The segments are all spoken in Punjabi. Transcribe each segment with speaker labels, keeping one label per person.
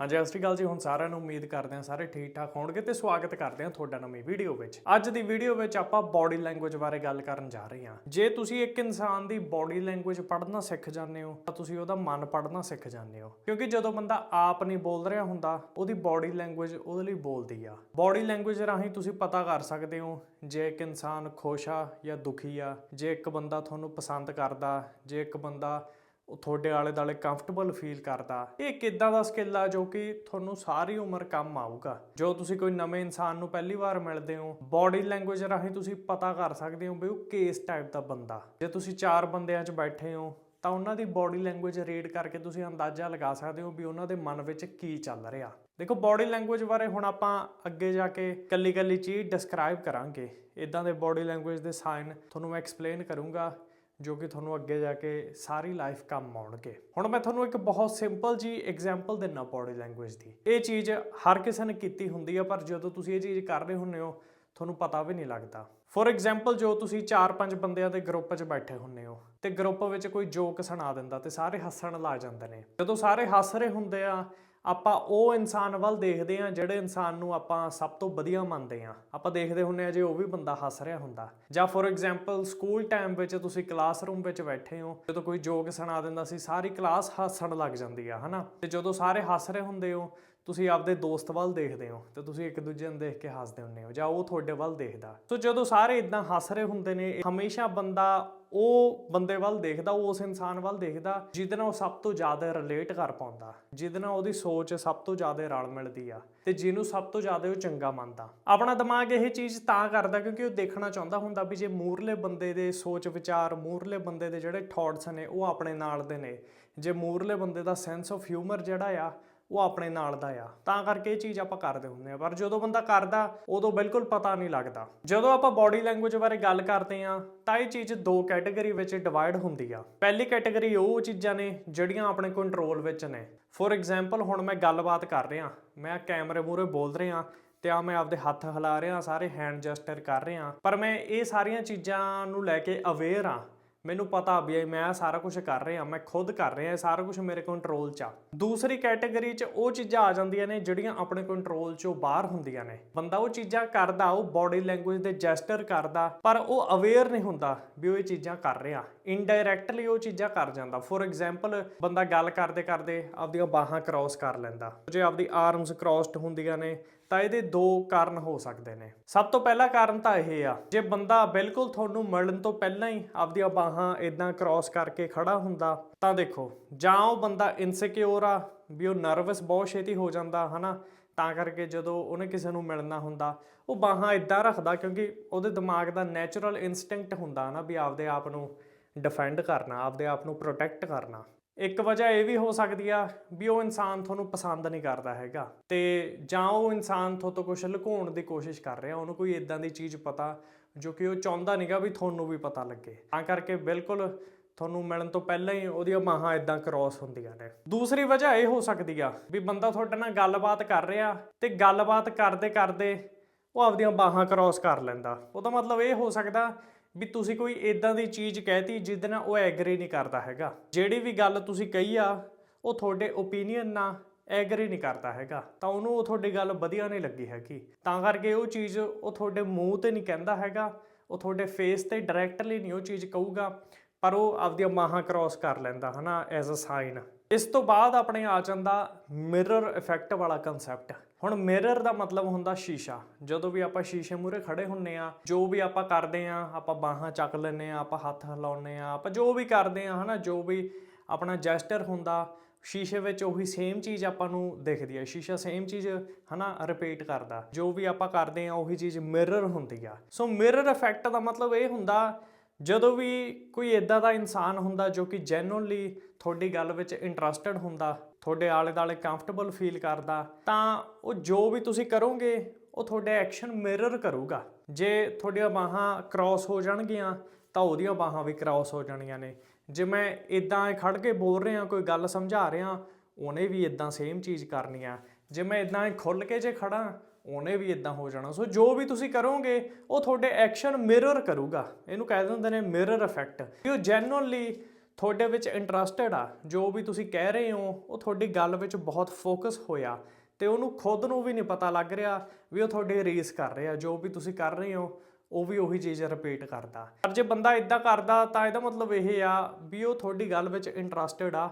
Speaker 1: ਹਾਂਜੀ, ਸਤਿ ਸ਼੍ਰੀ ਅਕਾਲ ਜੀ। ਹੁਣ ਸਾਰਿਆਂ ਨੂੰ ਉਮੀਦ ਕਰਦੇ ਹਾਂ ਸਾਰੇ ਠੀਕ ਠਾਕ ਹੋਣਗੇ ਤੇ ਸਵਾਗਤ ਕਰਦੇ ਹਾਂ ਤੁਹਾਡਾ ਨਵੀਂ ਵੀਡੀਓ ਵਿੱਚ। ਅੱਜ ਦੀ ਵੀਡੀਓ ਵਿੱਚ ਆਪਾਂ ਬਾਡੀ ਲੈਂਗੁਏਜ ਬਾਰੇ ਗੱਲ ਕਰਨ ਜਾ ਰਹੇ ਹਾਂ। ਜੇ ਤੁਸੀਂ ਇੱਕ ਇਨਸਾਨ ਦੀ ਬਾਡੀ ਲੈਂਗੁਏਜ ਪੜ੍ਹਨਾ ਸਿੱਖ ਜਾਂਦੇ ਹੋ, ਤਾਂ ਤੁਸੀਂ ਉਹਦਾ ਮਨ ਪੜ੍ਹਨਾ ਸਿੱਖ ਜਾਂਦੇ ਹੋ। ਕਿਉਂਕਿ ਜਦੋਂ ਬੰਦਾ ਆਪ ਨਹੀਂ ਬੋਲ ਰਿਹਾ ਹੁੰਦਾ, ਉਹਦੀ ਬਾਡੀ ਲੈਂਗੁਏਜ ਉਹਦੇ ਲਈ ਬੋਲਦੀ ਆ। ਬਾਡੀ ਲੈਂਗੁਏਜ ਰਾਹੀਂ ਤੁਸੀਂ ਪਤਾ ਕਰ ਸਕਦੇ ਹੋ, ਜੇ ਇੱਕ ਇਨਸਾਨ ਖੁਸ਼ ਆ ਜਾਂ ਦੁਖੀ ਆ, ਜੇ ਇੱਕ ਬੰਦਾ ਤੁਹਾਨੂੰ ਪਸੰਦ ਕਰਦਾ, ਜੇ ਇੱਕ ਬੰਦਾ ਉਹ ਤੁਹਾਡੇ ਆਲੇ ਦਾਲੇ ਕੰਫਰਟੇਬਲ ਫੀਲ ਕਰਦਾ। ਇਹ ਇੱਕ ਕਿੱਦਾਂ ਦਾ ਸਕਿੱਲ ਆ ਜੋ ਕਿ ਤੁਹਾਨੂੰ ਸਾਰੀ ਉਮਰ ਕੰਮ ਆਊਗਾ? ਜੋ ਤੁਸੀਂ ਕੋਈ ਨਵੇਂ ਇਨਸਾਨ ਨੂੰ ਪਹਿਲੀ ਵਾਰ ਮਿਲਦੇ ਹੋ ਬਾਡੀ ਲੈਂਗੁਏਜ ਰਾਹੀਂ ਤੁਸੀਂ ਪਤਾ ਕਰ ਸਕਦੇ ਹੋ ਵੀ ਉਹ ਕਿਸ ਟਾਈਪ ਦਾ ਬੰਦਾ। ਜੇ ਤੁਸੀਂ ਚਾਰ ਬੰਦਿਆਂ 'ਚ ਬੈਠੇ ਹੋ, ਤਾਂ ਉਹਨਾਂ ਦੀ ਬਾਡੀ ਲੈਂਗੁਏਜ ਰੀਡ ਕਰਕੇ ਤੁਸੀਂ ਅੰਦਾਜ਼ਾ ਲਗਾ ਸਕਦੇ ਹੋ ਵੀ ਉਹਨਾਂ ਦੇ ਮਨ ਵਿੱਚ ਕੀ ਚੱਲ ਰਿਹਾ। ਦੇਖੋ ਬਾਡੀ ਲੈਂਗੁਏਜ ਬਾਰੇ ਹੁਣ ਆਪਾਂ ਅੱਗੇ ਜਾ ਕੇ ਕੱਲੀ ਕੱਲੀ ਚੀਜ਼ ਡਿਸਕ੍ਰਾਈਬ ਕਰਾਂਗੇ। ਇਦਾਂ ਦੇ ਬਾਡੀ ਲੈਂਗੁਏਜ ਦੇ ਸਾਈਨ ਤੁਹਾਨੂੰ ਮੈਂ ਐਕਸਪਲੇਨ ਕਰੂੰਗਾ। ਜੋ ਕਿ ਤੁਹਾਨੂੰ ਅੱਗੇ ਜਾ ਕੇ ਸਾਰੀ ਲਾਈਫ ਕੰਮ ਆਉਣਗੇ। ਹੁਣ ਮੈਂ ਤੁਹਾਨੂੰ ਇੱਕ ਬਹੁਤ ਸਿੰਪਲ ਜੀ ਐਗਜ਼ਾਮਪਲ ਦਿੰਨਾ ਬਾਡੀ ਲੈਂਗੁਏਜ ਦੀ। ਇਹ ਚੀਜ਼ ਹਰ ਕਿਸੇ ਨੇ ਕੀਤੀ ਹੁੰਦੀ ਆ, ਪਰ ਜਦੋਂ ਤੁਸੀਂ ਇਹ ਚੀਜ਼ ਕਰ ਰਹੇ ਹੁੰਦੇ ਹੋ, ਤੁਹਾਨੂੰ ਪਤਾ ਵੀ ਨਹੀਂ ਲੱਗਦਾ। ਫੋਰ ਐਗਜ਼ਾਮਪਲ ਜੋ ਤੁਸੀਂ 4-5 ਬੰਦਿਆਂ ਦੇ ਗਰੁੱਪ 'ਚ ਬੈਠੇ ਹੁੰਦੇ ਹੋ, ਤੇ ਗਰੁੱਪ ਵਿੱਚ ਕੋਈ ਜੋਕ ਸੁਣਾ ਦਿੰਦਾ ਤੇ ਸਾਰੇ ਹੱਸਣ ਲੱਗ ਜਾਂਦੇ ਨੇ। ਜਦੋਂ ਸਾਰੇ ਹੱਸ ਰਹੇ ਹੁੰਦੇ ਆ ਆਪਾਂ ਉਹ ਇਨਸਾਨ ਵੱਲ ਦੇਖਦੇ ਹਾਂ ਜਿਹੜੇ ਇਨਸਾਨ ਨੂੰ ਆਪਾਂ ਸਭ ਤੋਂ ਵਧੀਆ ਮੰਨਦੇ ਹਾਂ। ਆਪਾਂ ਦੇਖਦੇ ਹੁੰਨੇ ਆ ਜੇ ਉਹ ਵੀ ਬੰਦਾ ਹੱਸ ਰਿਹਾ ਹੁੰਦਾ। ਜਾਂ ਫੋਰ ਐਗਜ਼ਾਮਪਲ ਸਕੂਲ ਟਾਈਮ ਵਿੱਚ ਤੁਸੀਂ ਕਲਾਸਰੂਮ ਵਿੱਚ ਬੈਠੇ ਹੋ, ਜਦੋਂ ਕੋਈ ਜੋਕ ਸੁਣਾ ਦਿੰਦਾ ਸੀ, ਸਾਰੀ ਕਲਾਸ ਹੱਸਣ ਲੱਗ ਜਾਂਦੀ ਆ, ਹਨਾ? ਤੇ ਜਦੋਂ ਸਾਰੇ ਹੱਸ ਰਹੇ ਹੁੰਦੇ ਹੋ ਤੁਸੀਂ ਆਪਦੇ ਦੋਸਤ ਵੱਲ ਦੇਖਦੇ ਹੋ ਤੇ ਤੁਸੀਂ ਇੱਕ ਦੂਜੇ ਨੂੰ ਦੇਖ ਕੇ ਹੱਸਦੇ ਹੁੰਦੇ ਹੋ ਜਾਂ ਉਹ ਤੁਹਾਡੇ ਵੱਲ ਦੇਖਦਾ। ਸੋ ਜਦੋਂ ਸਾਰੇ ਇਦਾਂ ਹੱਸ ਰਹੇ ਹੁੰਦੇ ਨੇ ਹਮੇਸ਼ਾ ਬੰਦਾ ਉਹ ਬੰਦੇ ਵੱਲ ਦੇਖਦਾ ਉਹ ਉਸ ਇਨਸਾਨ ਵੱਲ ਦੇਖਦਾ ਜਿਹਦੇ ਨਾਲ ਉਹ ਸਭ ਤੋਂ ਜ਼ਿਆਦਾ ਰਿਲੇਟ ਕਰ ਪਾਉਂਦਾ, ਜਿਹਦੇ ਨਾਲ ਉਹਦੀ ਸੋਚ ਸਭ ਤੋਂ ਜ਼ਿਆਦਾ ਰਲ ਮਿਲਦੀ ਆ ਤੇ ਜਿਹਨੂੰ ਸਭ ਤੋਂ ਜ਼ਿਆਦਾ ਉਹ ਚੰਗਾ ਮੰਨਦਾ। ਆਪਣਾ ਦਿਮਾਗ ਇਹ ਚੀਜ਼ ਤਾਂ ਕਰਦਾ ਕਿਉਂਕਿ ਉਹ ਦੇਖਣਾ ਚਾਹੁੰਦਾ ਹੁੰਦਾ ਵੀ ਜੇ ਮੂਰਲੇ ਬੰਦੇ ਦੇ ਸੋਚ ਵਿਚਾਰ, ਮੂਰਲੇ ਬੰਦੇ ਦੇ ਜਿਹੜੇ ਥਾਟਸ ਨੇ ਉਹ ਆਪਣੇ ਨਾਲ ਦੇ ਨੇ। ਜੇ ਮੂਰਲੇ ਬੰਦੇ ਦਾ ਸੈਂਸ ਆਫ ਹਿਊਮਰ ਜਿਹੜਾ ਆ ਉਹ ਆਪਣੇ ਨਾਲ ਦਾ ਆ। ਤਾਂ ਕਰਕੇ ਇਹ ਚੀਜ਼ ਆਪਾਂ ਕਰਦੇ ਹੁੰਦੇ ਆ ਪਰ ਜਦੋਂ ਬੰਦਾ ਕਰਦਾ, ਉਦੋਂ ਬਿਲਕੁਲ ਪਤਾ ਨਹੀਂ ਲੱਗਦਾ। ਜਦੋਂ ਆਪਾਂ ਬਾਡੀ ਲੈਂਗੁਏਜ ਬਾਰੇ ਗੱਲ ਕਰਦੇ ਆ ਤਾਂ ਇਹ ਚੀਜ਼ ਦੋ ਕੈਟਾਗਰੀ ਵਿੱਚ ਡਿਵਾਈਡ ਹੁੰਦੀ ਆ। ਪਹਿਲੀ ਕੈਟਾਗਰੀ ਉਹ ਚੀਜ਼ਾਂ ਨੇ ਜਿਹੜੀਆਂ ਆਪਣੇ ਕੰਟਰੋਲ ਵਿੱਚ ਨੇ। ਫੋਰ ਐਗਜ਼ਾਮਪਲ ਹੁਣ ਮੈਂ ਗੱਲਬਾਤ ਕਰ ਰਿਹਾ। ਮੈਂ ਕੈਮਰੇ ਮੂਹਰੇ ਬੋਲ ਰਿਹਾ। ਤੇ ਆ ਮੈਂ ਆਪਦੇ ਹੱਥ ਹਿਲਾ ਰਿਹਾ। ਸਾਰੇ ਹੈਂਡ ਜੈਸਚਰ ਕਰ ਰਿਹਾ। ਪਰ ਮੈਂ ਇਹ ਸਾਰੀਆਂ ਚੀਜ਼ਾਂ ਨੂੰ ਲੈ ਕੇ ਅਵੇਅਰ ਆ ਮੈਨੂੰ ਪਤਾ ਵੀ ਮੈਂ ਸਾਰਾ ਕੁਝ ਕਰ ਰਿਹਾ, ਮੈਂ ਖੁਦ ਕਰ ਰਿਹਾ, ਇਹ ਸਾਰਾ ਕੁਝ ਮੇਰੇ ਕੰਟਰੋਲ 'ਚ ਆ। ਦੂਸਰੀ ਕੈਟਾਗਰੀ 'ਚ ਉਹ ਚੀਜ਼ਾਂ ਆ ਜਾਂਦੀਆਂ ਨੇ ਜਿਹੜੀਆਂ ਆਪਣੇ ਕੰਟਰੋਲ 'ਚੋਂ ਬਾਹਰ ਹੁੰਦੀਆਂ ਨੇ। ਬੰਦਾ ਉਹ ਚੀਜ਼ਾਂ ਕਰਦਾ, ਉਹ ਬਾਡੀ ਲੈਂਗੁਏਜ ਦੇ ਜੈਸਟਰ ਕਰਦਾ, ਪਰ ਉਹ ਅਵੇਅਰ ਨਹੀਂ ਹੁੰਦਾ ਵੀ ਉਹ ਇਹ ਚੀਜ਼ਾਂ ਕਰ ਰਿਹਾ। ਇਨਡਾਇਰੈਕਟਲੀ ਉਹ ਚੀਜ਼ਾਂ ਕਰ ਜਾਂਦਾ। ਫੋਰ ਐਗਜ਼ਾਮਪਲ ਬੰਦਾ ਗੱਲ ਕਰਦੇ ਕਰਦੇ ਆਪਦੀਆਂ ਬਾਹਾਂ ਕ੍ਰਾਸ ਕਰ ਲੈਂਦਾ। ਜੇ ਆਪਦੀ ਆਰਮਸ ਕ੍ਰਾਸਡ ਹੁੰਦੀਆਂ ਨੇ ਤਾਂ ਇਹਦੇ ਦੋ ਕਾਰਨ ਹੋ ਸਕਦੇ ਨੇ। ਸਭ ਤੋਂ ਪਹਿਲਾ ਕਾਰਨ ਤਾਂ ਇਹ ਆ, ਜੇ ਬੰਦਾ ਬਿਲਕੁਲ ਤੁਹਾਨੂੰ ਮਿਲਣ ਤੋਂ ਪਹਿਲਾਂ ਹੀ ਆਪਦੀਆਂ ਬਾਹਾਂ ਇਦਾਂ ਕ੍ਰਾਸ ਕਰਕੇ ਖੜਾ ਹੁੰਦਾ, ਤਾਂ ਦੇਖੋ, ਜਾਂ ਉਹ ਬੰਦਾ ਇਨਸਿਕਿਉਰ ਆ, ਵੀ ਉਹ ਨਰਵਸ ਬਹੁਤ ਛੇਤੀ ਹੋ ਜਾਂਦਾ, ਹਨਾ, ਤਾਂ ਕਰਕੇ ਜਦੋਂ ਉਹਨੇ ਕਿਸੇ ਨੂੰ ਮਿਲਣਾ ਹੁੰਦਾ, ਉਹ ਬਾਹਾਂ ਇਦਾਂ ਰੱਖਦਾ ਕਿਉਂਕਿ ਉਹਦੇ ਦਿਮਾਗ ਦਾ ਨੈਚੁਰਲ ਇਨਸਟਿੰਕਟ ਹੁੰਦਾ ਨਾ ਵੀ ਆਪਦੇ ਆਪ ਨੂੰ ਡਿਫੈਂਡ ਕਰਨਾ, ਆਪਦੇ ਆਪ ਨੂੰ ਪ੍ਰੋਟੈਕਟ ਕਰਨਾ। ਇੱਕ ਵਜ੍ਹਾ ਇਹ ਵੀ ਹੋ ਸਕਦੀ ਆ ਵੀ ਉਹ ਇਨਸਾਨ ਤੁਹਾਨੂੰ ਪਸੰਦ ਨਹੀਂ ਕਰਦਾ ਹੈਗਾ। ਤੇ ਜਾਂ ਉਹ ਇਨਸਾਨ ਤੁਹਾਡੇ ਤੋਂ ਕੁਝ ਲੁਕਾਉਣ ਦੀ ਕੋਸ਼ਿਸ਼ ਕਰ ਰਿਹਾ, ਉਹਨੂੰ ਕੋਈ ਇਦਾਂ ਦੀ ਚੀਜ਼ ਪਤਾ ਜੋ ਕਿ ਉਹ ਚਾਹੁੰਦਾ ਨਹੀਂਗਾ ਵੀ ਤੁਹਾਨੂੰ ਵੀ ਪਤਾ ਲੱਗੇ। ਤਾਂ ਕਰਕੇ ਬਿਲਕੁਲ ਤੁਹਾਨੂੰ ਮਿਲਣ ਤੋਂ ਪਹਿਲਾਂ ਹੀ ਉਹਦੀਆਂ ਬਾਹਾਂ ਇਦਾਂ ਕ੍ਰਾਸ ਹੁੰਦੀਆਂ ਨੇ। ਦੂਸਰੀ ਵਜ੍ਹਾ ਇਹ ਹੋ ਸਕਦੀ ਆ ਵੀ ਬੰਦਾ ਤੁਹਾਡੇ ਨਾਲ ਗੱਲਬਾਤ ਕਰ ਰਿਹਾ ਤੇ ਗੱਲਬਾਤ ਕਰਦੇ ਕਰਦੇ ਉਹ ਆਪਦੀਆਂ ਬਾਹਾਂ ਕ੍ਰਾਸ ਕਰ ਲੈਂਦਾ। ਉਹਦਾ ਮਤਲਬ ਇਹ ਹੋ ਸਕਦਾ ਵੀ ਤੁਸੀਂ ਕੋਈ ਇਦਾਂ ਦੀ ਚੀਜ਼ ਕਹਿਤੀ ਜਿਹਦੇ ਨਾਲ ਉਹ ਐਗਰੀ ਨਹੀਂ ਕਰਦਾ ਹੈਗਾ। ਜਿਹੜੀ ਵੀ ਗੱਲ ਤੁਸੀਂ ਕਹੀ ਆ, ਉਹ ਤੁਹਾਡੇ ਓਪੀਨੀਅਨ ਨਾਲ ਐਗਰੀ ਨਹੀਂ ਕਰਦਾ ਹੈਗਾ। ਤਾਂ ਉਹਨੂੰ ਉਹ ਤੁਹਾਡੀ ਗੱਲ ਵਧੀਆ ਨਹੀਂ ਲੱਗੀ ਹੈਗੀ। ਤਾਂ ਕਰਕੇ ਉਹ ਚੀਜ਼ ਉਹ ਤੁਹਾਡੇ ਮੂੰਹ ਤੇ ਨਹੀਂ ਕਹਿੰਦਾ ਹੈਗਾ। ਉਹ ਤੁਹਾਡੇ ਫੇਸ ਤੇ ਡਾਇਰੈਕਟਲੀ ਨਹੀਂ ਉਹ ਚੀਜ਼ ਕਹੂਗਾ। ਪਰ ਉਹ ਆਪਦੀਆਂ ਮਾਹਾਂ ਕ੍ਰਾਸ ਕਰ ਲੈਂਦਾ ਹਨਾ ਐਜ਼ ਅ ਸਾਈਨ ਇਸ ਤੋਂ ਬਾਅਦ ਆਪਣੇ ਆ ਜਾਂਦਾ ਮਿਰਰ ਇਫੈਕਟ ਵਾਲਾ ਕਨਸੈਪਟ ਹੁਣ ਮਿਰਰ ਦਾ ਮਤਲਬ ਹੁੰਦਾ ਸ਼ੀਸ਼ਾ। ਜਦੋਂ ਵੀ ਆਪਾਂ ਸ਼ੀਸ਼ੇ ਮੂਹਰੇ ਖੜੇ ਹੁੰਨੇ ਆ, ਜੋ ਵੀ ਆਪਾਂ ਕਰਦੇ ਆ, ਆਪਾਂ ਬਾਹਾਂ ਚੱਕ ਲੈਨੇ ਆ, ਆਪਾਂ ਹੱਥ ਹਿਲਾਉਂਦੇ ਆ, ਆਪਾਂ ਜੋ ਵੀ ਕਰਦੇ ਆ, ਹਨਾ, ਜੋ ਵੀ ਆਪਣਾ ਜੈਸਟਰ ਹੁੰਦਾ, ਸ਼ੀਸ਼ੇ ਵਿੱਚ ਉਹੀ ਸੇਮ ਚੀਜ਼ ਆਪਾਂ ਨੂੰ ਦਿਖਦੀ ਹੈ ਸ਼ੀਸ਼ਾ ਸੇਮ ਚੀਜ਼, ਹਨਾ ਰਿਪੀਟ ਕਰਦਾ। ਜੋ ਵੀ ਆਪਾਂ ਕਰਦੇ ਆ, ਉਹੀ ਚੀਜ਼ ਮਿਰਰ ਹੁੰਦੀ ਆ। ਸੋ ਮਿਰਰ ਇਫੈਕਟ ਦਾ ਮਤਲਬ ਇਹ ਹੁੰਦਾ, ਜਦੋਂ ਵੀ ਕੋਈ ਇਦਾਂ ਦਾ ਇਨਸਾਨ ਹੁੰਦਾ ਜੋ ਕਿ ਜੈਨੂਇਨਲੀ ਤੁਹਾਡੀ ਗੱਲ ਵਿੱਚ ਇੰਟਰਸਟਡ ਹੁੰਦਾ, ਤੁਹਾਡੇ ਆਲੇ ਦਾਲੇ ਕੰਫਰਟੇਬਲ ਫੀਲ ਕਰਦਾ, ਤਾਂ ਉਹ ਜੋ ਵੀ ਤੁਸੀਂ ਕਰੋਗੇ, ਉਹ ਤੁਹਾਡੇ ਐਕਸ਼ਨ ਮਿਰਰ ਕਰੂਗਾ। ਜੇ ਤੁਹਾਡੀਆਂ ਬਾਹਾਂ ਕ੍ਰਾਸ ਹੋ ਜਾਣਗੀਆਂ, ਤਾਂ ਉਹਦੀਆਂ ਬਾਹਾਂ ਵੀ ਕ੍ਰਾਸ ਹੋ ਜਾਣੀਆਂ ਨੇ। ਜੇ ਮੈਂ ਇਦਾਂ ਖੜ ਕੇ ਬੋਲ ਰਿਹਾ, ਕੋਈ ਗੱਲ ਸਮਝਾ ਰਿਹਾ, ਉਹਨੇ ਵੀ ਇਦਾਂ ਸੇਮ ਚੀਜ਼ ਕਰਨੀ ਆ। ਜੇ ਮੈਂ ਇਦਾਂ ਖੁੱਲ ਕੇ ਜੇ ਖੜਾ ਉਹਨੇ ਵੀ ਇਦਾਂ ਹੋ ਜਾਣਾ। ਸੋ ਜੋ ਵੀ ਤੁਸੀਂ ਕਰੋਗੇ, ਉਹ ਤੁਹਾਡੇ ਐਕਸ਼ਨ ਮਿਰਰ ਕਰੂਗਾ। ਇਹਨੂੰ ਕਹਿ ਦਿੰਦੇ ਨੇ ਮਿਰਰ ਇਫੈਕਟ ਕਿ ਉਹ ਜੈਨੂਇਨਲੀ ਤੁਹਾਡੇ ਵਿੱਚ ਇੰਟਰਸਟਿਡ ਆ, ਜੋ ਵੀ ਤੁਸੀਂ ਕਹਿ ਰਹੇ ਹੋ, ਉਹ ਤੁਹਾਡੀ ਗੱਲ ਵਿੱਚ ਬਹੁਤ ਫੋਕਸ ਹੋਇਆ ਤੇ ਉਹਨੂੰ ਖੁਦ ਨੂੰ ਵੀ ਨਹੀਂ ਪਤਾ ਲੱਗ ਰਿਹਾ ਵੀ ਉਹ ਤੁਹਾਡੀ ਰੇਸ ਕਰ ਰਿਹਾ, ਜੋ ਵੀ ਤੁਸੀਂ ਕਰ ਰਹੇ ਹੋ, ਉਹ ਵੀ ਉਹੀ ਚੀਜ਼ ਰਿਪੀਟ ਕਰਦਾ। ਪਰ ਜੇ ਬੰਦਾ ਇਦਾਂ ਕਰਦਾ, ਤਾਂ ਇਹਦਾ ਮਤਲਬ ਇਹ ਆ ਵੀ ਉਹ ਤੁਹਾਡੀ ਗੱਲ ਵਿੱਚ ਇੰਟਰਸਟਿਡ ਆ,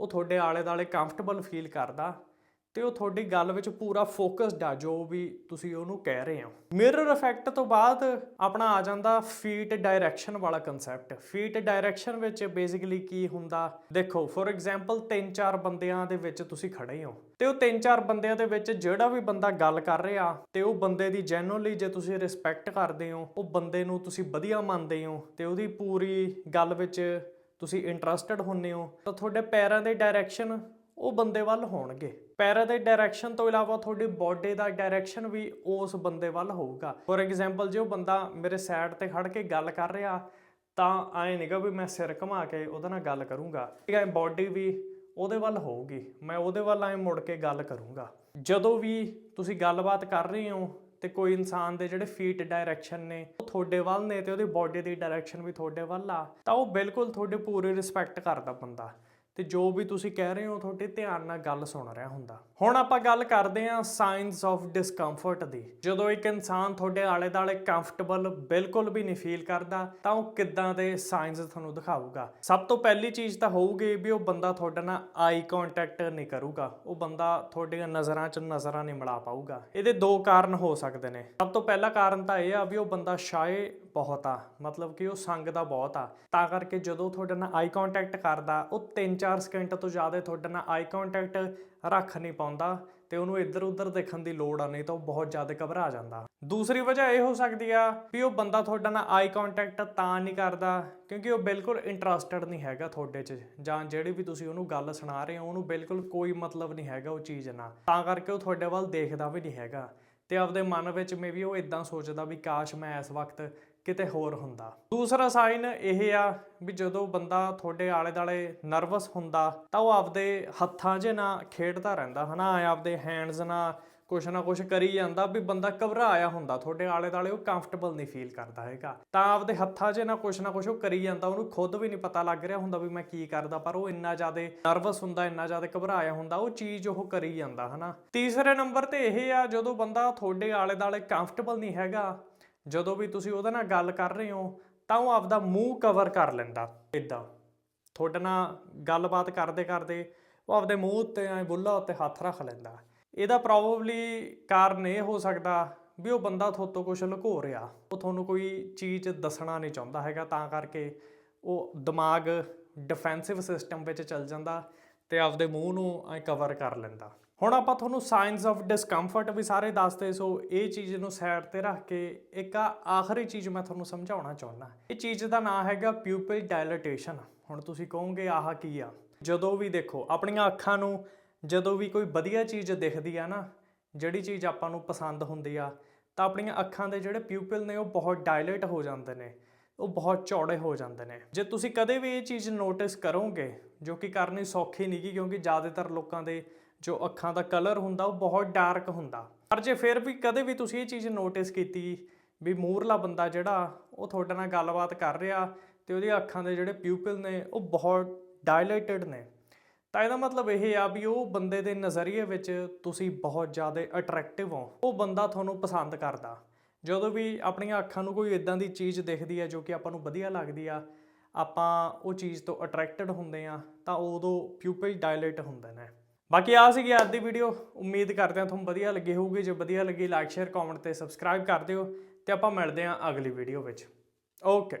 Speaker 1: ਉਹ ਤੁਹਾਡੇ ਆਲੇ-ਦਾਲੇ ਕੰਫਰਟੇਬਲ ਫੀਲ ਕਰਦਾ। ਤੇ ਉਹ ਤੁਹਾਡੀ ਗੱਲ ਵਿੱਚ ਪੂਰਾ ਫੋਕਸਡ ਆ ਜੋ ਵੀ ਤੁਸੀਂ ਉਹਨੂੰ ਕਹਿ ਰਹੇ ਹੋ। ਮਿਰਰ ਇਫੈਕਟ ਤੋਂ ਬਾਅਦ ਆਪਣਾ ਆ ਜਾਂਦਾ ਫੀਟ ਡਾਇਰੈਕਸ਼ਨ ਵਾਲਾ ਕਨਸੈਪਟ ਫੀਟ ਡਾਇਰੈਕਸ਼ਨ ਵਿੱਚ ਬੇਸਿਕਲੀ ਕੀ ਹੁੰਦਾ? ਦੇਖੋ ਫੋਰ ਐਗਜ਼ਾਮਪਲ ਤਿੰਨ ਚਾਰ ਬੰਦਿਆਂ ਦੇ ਵਿੱਚ ਤੁਸੀਂ ਖੜੇ ਹੋ। ਤੇ ਉਹ ਤਿੰਨ ਚਾਰ ਬੰਦਿਆਂ ਦੇ ਵਿੱਚ ਜਿਹੜਾ ਵੀ ਬੰਦਾ ਗੱਲ ਕਰ ਰਿਹਾ, ਤੇ ਉਹ ਬੰਦੇ ਦੀ ਜੈਨੂਅਲੀ ਜੇ ਤੁਸੀਂ ਰਿਸਪੈਕਟ ਕਰਦੇ ਹੋ, ਉਹ ਬੰਦੇ ਨੂੰ ਤੁਸੀਂ ਵਧੀਆ ਮੰਨਦੇ ਹੋ, ਤੇ ਉਹਦੀ ਪੂਰੀ ਗੱਲ ਵਿੱਚ ਤੁਸੀਂ ਇੰਟਰਸਟਿਡ ਹੁੰਨੇ ਹੋ, ਤਾਂ ਤੁਹਾਡੇ ਪੈਰਾਂ ਦੇ ਡਾਇਰੈਕਸ਼ਨ ਉਹ ਬੰਦੇ ਵੱਲ ਹੋਣਗੇ। ਪੈਰਾਂ ਦੇ ਡਾਇਰੈਕਸ਼ਨ ਤੋਂ ਇਲਾਵਾ ਤੁਹਾਡੀ ਬਾਡੀ ਦਾ ਡਾਇਰੈਕਸ਼ਨ ਵੀ ਉਸ ਬੰਦੇ ਵੱਲ ਹੋਊਗਾ। ਫੋਰ ਐਗਜ਼ਾਮਪਲ ਜੇ ਉਹ ਬੰਦਾ ਮੇਰੇ ਸਾਈਡ ਤੇ ਖੜ ਕੇ ਗੱਲ ਕਰ ਰਿਹਾ, ਤਾਂ ਐ ਨਹੀਂਗਾ ਵੀ ਮੈਂ ਸਿਰ ਘੁਮਾ ਕੇ ਉਹਦੇ ਨਾਲ ਗੱਲ ਕਰੂੰਗਾ। ਠੀਕ ਹੈ ਬਾਡੀ ਵੀ ਉਹਦੇ ਵੱਲ ਹੋਊਗੀ, ਮੈਂ ਉਹਦੇ ਵੱਲ ਐ ਮੁੜ ਕੇ ਗੱਲ ਕਰੂੰਗਾ। ਜਦੋਂ ਵੀ ਤੁਸੀਂ ਗੱਲਬਾਤ ਕਰ ਰਹੇ ਹੋ ਤੇ ਕੋਈ ਇਨਸਾਨ ਦੇ ਜਿਹੜੇ ਫੀਟ ਡਾਇਰੈਕਸ਼ਨ ਨੇ, ਉਹ ਤੁਹਾਡੇ ਵੱਲ ਨੇ ਤੇ ਉਹਦੀ ਬਾਡੀ ਦੀ ਡਾਇਰੈਕਸ਼ਨ ਵੀ ਤੁਹਾਡੇ ਵੱਲ ਆ, ਤਾਂ ਉਹ ਬਿਲਕੁਲ ਤੁਹਾਡੇ ਪੂਰੀ ਰਿਸਪੈਕਟ ਕਰਦਾ ਬੰਦਾ। ਤੇ ਜੋ ਵੀ ਤੁਸੀਂ ਕਹਿ ਰਹੇ ਹੋ ਤੁਹਾਡੇ ਧਿਆਨ ਨਾਲ ਗੱਲ ਸੁਣ ਰਿਹਾ ਹੁੰਦਾ। ਹੁਣ ਆਪਾਂ ਗੱਲ ਕਰਦੇ ਹਾਂ ਸਾਈਨਸ ਆਫ ਡਿਸਕੰਫਰਟ ਦੀ। ਜਦੋਂ ਇੱਕ ਇਨਸਾਨ ਤੁਹਾਡੇ ਆਲੇ-ਦਾਲੇ ਕੰਫਰਟੇਬਲ ਬਿਲਕੁਲ ਵੀ ਨਹੀਂ ਫੀਲ ਕਰਦਾ, ਤਾਂ ਉਹ ਕਿੱਦਾਂ ਦੇ ਸਾਈਨਸ ਤੁਹਾਨੂੰ ਦਿਖਾਊਗਾ? ਸਭ ਤੋਂ ਪਹਿਲੀ ਚੀਜ਼ ਤਾਂ ਹੋਊਗੀ ਵੀ ਉਹ ਬੰਦਾ ਤੁਹਾਡੇ ਨਾਲ ਆਈ ਕੰਟੈਕਟ ਨਹੀਂ ਕਰੂਗਾ। ਉਹ ਬੰਦਾ ਤੁਹਾਡੀਆਂ ਨਜ਼ਰਾਂ 'ਚ ਨਜ਼ਰਾਂ ਨਹੀਂ ਮਿਲਾ ਪਾਊਗਾ। ਇਹਦੇ ਦੋ ਕਾਰਨ ਹੋ ਸਕਦੇ ਨੇ। ਸਭ ਤੋਂ ਪਹਿਲਾ ਕਾਰਨ ਤਾਂ ਇਹ ਆ ਵੀ ਉਹ ਬੰਦਾ ਸ਼ਾਏ ਬਹੁਤ ਆ। ਮਤਲਬ ਕਿ ਉਹ ਸੰਗ ਦਾ ਬਹੁਤ ਆ। ਤਾਂ ਕਰਕੇ ਜਦੋਂ ਤੁਹਾਡੇ ਨਾਲ ਆਈ ਕੰਟੈਕਟ ਕਰਦਾ, ਉਹ 3-4 ਸਕਿੰਟ ਤੋਂ ਜ਼ਿਆਦਾ ਤੁਹਾਡੇ ਨਾਲ ਆਈ ਕੰਟੈਕਟ ਰੱਖ ਨਹੀਂ ਪਾਉਂਦਾ। ਤੇ ਉਹਨੂੰ ਇੱਧਰ ਉੱਧਰ ਦੇਖਣ ਦੀ ਲੋੜ ਆ, ਨਹੀਂ ਤਾਂ ਉਹ ਬਹੁਤ ਜ਼ਿਆਦਾ ਘਬਰਾ ਜਾਂਦਾ। ਦੂਸਰੀ ਵਜ੍ਹਾ ਇਹ ਹੋ ਸਕਦੀ ਆ ਵੀ ਉਹ ਬੰਦਾ ਤੁਹਾਡੇ ਨਾਲ ਆਈ ਕੰਟੈਕਟ ਤਾਂ ਨਹੀਂ ਕਰਦਾ, ਕਿਉਂਕਿ ਉਹ ਬਿਲਕੁਲ ਇੰਟਰਸਟਡ ਨਹੀਂ ਹੈਗਾ ਤੁਹਾਡੇ 'ਚ, ਜਾਂ ਜਿਹੜੀ ਵੀ ਤੁਸੀਂ ਉਹਨੂੰ ਗੱਲ ਸੁਣਾ ਰਹੇ ਹੋ, ਉਹਨੂੰ ਬਿਲਕੁਲ ਕੋਈ ਮਤਲਬ ਨਹੀਂ ਹੈਗਾ ਉਹ ਚੀਜ਼ ਨਾਲ। ਤਾਂ ਕਰਕੇ ਉਹ ਤੁਹਾਡੇ ਵੱਲ ਦੇਖਦਾ ਵੀ ਨਹੀਂ ਹੈਗਾ, ਤੇ ਆਪਦੇ ਮਨ ਵਿੱਚ ਮੇਬੀ ਉਹ ਇਦਾਂ ਸੋਚਦਾ ਵੀ ਕਾਸ਼ ਮੈਂ ਇਸ ਵਕਤ ਕਿਤੇ ਹੋਰ ਹੁੰਦਾ। ਦੂਸਰਾ ਸਾਈਨ ਇਹ ਆ ਵੀ ਜਦੋਂ ਬੰਦਾ ਤੁਹਾਡੇ ਆਲੇ-ਦਾਲੇ ਨਰਵਸ ਹੁੰਦਾ, ਤਾਂ ਉਹ ਆਪਦੇ ਹੱਥਾਂ 'ਚ ਨਾ ਖੇਡਦਾ ਰਹਿੰਦਾ, ਹਨਾ? ਆਪਦੇ ਹੈਂਡਸ ਨਾਲ ਕੁਛ ਨਾ ਕੁਛ ਕਰੀ ਜਾਂਦਾ ਵੀ ਬੰਦਾ ਘਬਰਾਇਆ ਹੁੰਦਾ, ਤੁਹਾਡੇ ਆਲੇ-ਦਾਲੇ ਉਹ ਕੰਫਰਟੇਬਲ ਨਹੀਂ ਫੀਲ ਕਰਦਾ ਹੈਗਾ। ਤਾਂ ਆਪਦੇ ਹੱਥਾਂ 'ਚ ਨਾ ਕੁਛ ਨਾ ਕੁਛ ਉਹ ਕਰੀ ਜਾਂਦਾ, ਉਹਨੂੰ ਖੁਦ ਵੀ ਨਹੀਂ ਪਤਾ ਲੱਗ ਰਿਹਾ ਹੁੰਦਾ ਵੀ ਮੈਂ ਕੀ ਕਰਦਾ, ਪਰ ਉਹ ਇੰਨਾ ਜ਼ਿਆਦਾ ਨਰਵਸ ਹੁੰਦਾ, ਇੰਨਾ ਜ਼ਿਆਦਾ ਘਬਰਾਇਆ ਹੁੰਦਾ, ਉਹ ਚੀਜ਼ ਉਹ ਕਰੀ ਜਾਂਦਾ, ਹਨਾ? ਤੀਸਰੇ ਨੰਬਰ ਤੇ ਇਹ ਆ, ਜਦੋਂ ਬੰਦਾ ਤੁਹਾਡੇ ਆਲੇ-ਦਾਲੇ ਕੰਫਰਟੇਬਲ ਨਹੀਂ ਹੈਗਾ ਜਦੋਂ ਵੀ ਤੁਸੀਂ ਉਹਦੇ ਨਾਲ ਗੱਲ ਕਰ ਰਹੇ ਹੋ, ਤਾਂ ਉਹ ਆਪਦਾ ਮੂੰਹ ਕਵਰ ਕਰ ਲੈਂਦਾ ਇਦਾਂ ਤੁਹਾਡੇ ਨਾਲ ਗੱਲਬਾਤ ਕਰਦੇ ਕਰਦੇ ਉਹ ਆਪਦੇ ਮੂੰਹ ਉੱਤੇ ਐ ਬੁੱਲਾ ਉੱਤੇ ਹੱਥ ਰੱਖ ਲੈਂਦਾ। ਇਹਦਾ ਪ੍ਰੋਬਬਲੀ ਕਾਰਨ ਇਹ ਹੋ ਸਕਦਾ ਵੀ ਉਹ ਬੰਦਾ ਤੁਹਾਡੇ ਤੋਂ ਕੁਝ ਲੁਕੋ ਰਿਹਾ। ਉਹ ਤੁਹਾਨੂੰ ਕੋਈ ਚੀਜ਼ ਦੱਸਣਾ ਨਹੀਂ ਚਾਹੁੰਦਾ ਹੈਗਾ, ਤਾਂ ਕਰਕੇ ਉਹ ਦਿਮਾਗ ਡਿਫੈਂਸਿਵ ਸਿਸਟਮ ਵਿੱਚ ਚੱਲ ਜਾਂਦਾ। ਤੇ ਆਪਦੇ ਮੂੰਹ ਨੂੰ ਐ ਕਵਰ ਕਰ ਲੈਂਦਾ। ਹੁਣ ਆਪਾਂ ਤੁਹਾਨੂੰ ਸਾਈਨਸ ਆਫ ਡਿਸਕੰਫਰਟ ਵੀ ਸਾਰੇ ਦੱਸਦੇ, ਸੋ ਇਹ ਚੀਜ਼ ਨੂੰ ਸਾਈਡ ਤੇ ਰੱਖ ਕੇ ਇੱਕ ਆ ਆਖਰੀ ਚੀਜ਼ ਮੈਂ ਤੁਹਾਨੂੰ ਸਮਝਾਉਣਾ ਚਾਹੁੰਦਾ। ਇਹ ਚੀਜ਼ ਦਾ ਨਾਮ ਹੈਗਾ ਪਿਊਪਿਲ ਡਾਇਲੇਟੇਸ਼ਨ ਹੁਣ ਤੁਸੀਂ ਕਹੋਗੇ, ਆਹ ਕੀ ਆ? ਜਦੋਂ ਵੀ ਦੇਖੋ, ਆਪਣੀਆਂ ਅੱਖਾਂ ਨੂੰ ਜਦੋਂ ਵੀ ਕੋਈ ਵਧੀਆ ਚੀਜ਼ ਦਿਖਦੀ ਆ ਨਾ, ਜਿਹੜੀ ਚੀਜ਼ ਆਪਾਂ ਨੂੰ ਪਸੰਦ ਹੁੰਦੀ ਆ, ਤਾਂ ਆਪਣੀਆਂ ਅੱਖਾਂ ਦੇ ਜਿਹੜੇ ਪਿਊਪਿਲ ਨੇ ਉਹ ਬਹੁਤ ਡਾਇਲੇਟ ਹੋ ਜਾਂਦੇ ਨੇ। ਉਹ ਬਹੁਤ ਚੌੜੇ ਹੋ ਜਾਂਦੇ ਨੇ। ਜੇ ਤੁਸੀਂ ਕਦੇ ਵੀ ਇਹ ਚੀਜ਼ ਨੋਟਿਸ ਕਰੋਗੇ, ਜੋ ਕਿ ਕਰਨੀ ਸੌਖੀ ਨਹੀਂ ਗੀ ਕਿਉਂਕਿ ਜ਼ਿਆਦਾਤਰ ਲੋਕਾਂ ਦੇ ਜੋ ਅੱਖਾਂ ਦਾ ਕਲਰ ਹੁੰਦਾ, ਉਹ ਬਹੁਤ ਡਾਰਕ ਹੁੰਦਾ। ਪਰ ਜੇ ਫਿਰ ਵੀ ਕਦੇ ਵੀ ਤੁਸੀਂ ਇਹ ਚੀਜ਼ ਨੋਟਿਸ ਕੀਤੀ ਵੀ ਮੂਰਲਾ ਬੰਦਾ ਜਿਹੜਾ, ਉਹ ਤੁਹਾਡੇ ਨਾਲ ਗੱਲਬਾਤ ਕਰ ਰਿਹਾ ਤੇ ਉਹਦੀਆਂ ਅੱਖਾਂ ਦੇ ਜਿਹੜੇ ਪਿਊਪਲ ਨੇ, ਉਹ ਬਹੁਤ ਡਾਇਲੇਟਡ ਨੇ। ਤਾਂ ਇਹਦਾ ਮਤਲਬ ਇਹ ਆ ਵੀ ਉਹ ਬੰਦੇ ਦੇ ਨਜ਼ਰੀਏ ਵਿੱਚ ਤੁਸੀਂ ਬਹੁਤ ਜ਼ਿਆਦਾ ਅਟਰੈਕਟਿਵ ਹੋ। ਉਹ ਬੰਦਾ ਤੁਹਾਨੂੰ ਪਸੰਦ ਕਰਦਾ। ਜਦੋਂ ਵੀ ਆਪਣੀਆਂ ਅੱਖਾਂ ਨੂੰ ਕੋਈ ਇਦਾਂ ਦੀ ਚੀਜ਼ ਦਿਖਦੀ ਹੈ ਜੋ ਕਿ ਆਪਾਂ ਨੂੰ ਵਧੀਆ ਲੱਗਦੀ ਆ, ਆਪਾਂ ਉਹ ਚੀਜ਼ ਤੋਂ ਅਟਰੈਕਟਡ ਹੁੰਦੇ ਆ ਤਾਂ ਉਦੋਂ ਪਿਊਪਿਲ ਡਾਇਲੇਟ ਹੁੰਦੇ ਨੇ ਬਾਕੀ ਆ ਸੀਗੀ ਅੱਜ ਦੀ ਵੀਡੀਓ ਉਮੀਦ ਕਰਦੇ ਹਾਂ ਤੁਹਾਨੂੰ ਵਧੀਆ ਲੱਗੀ ਹੋਊਗੀ। ਜੇ ਵਧੀਆ ਲੱਗੀ ਲਾਈਕ ਸ਼ੇਅਰ ਕਮੈਂਟ ਤੇ ਸਬਸਕ੍ਰਾਈਬ ਕਰ ਦਿਓ ਤੇ ਆਪਾਂ ਮਿਲਦੇ ਹਾਂ ਅਗਲੀ ਵੀਡੀਓ ਵਿੱਚ। ਓਕੇ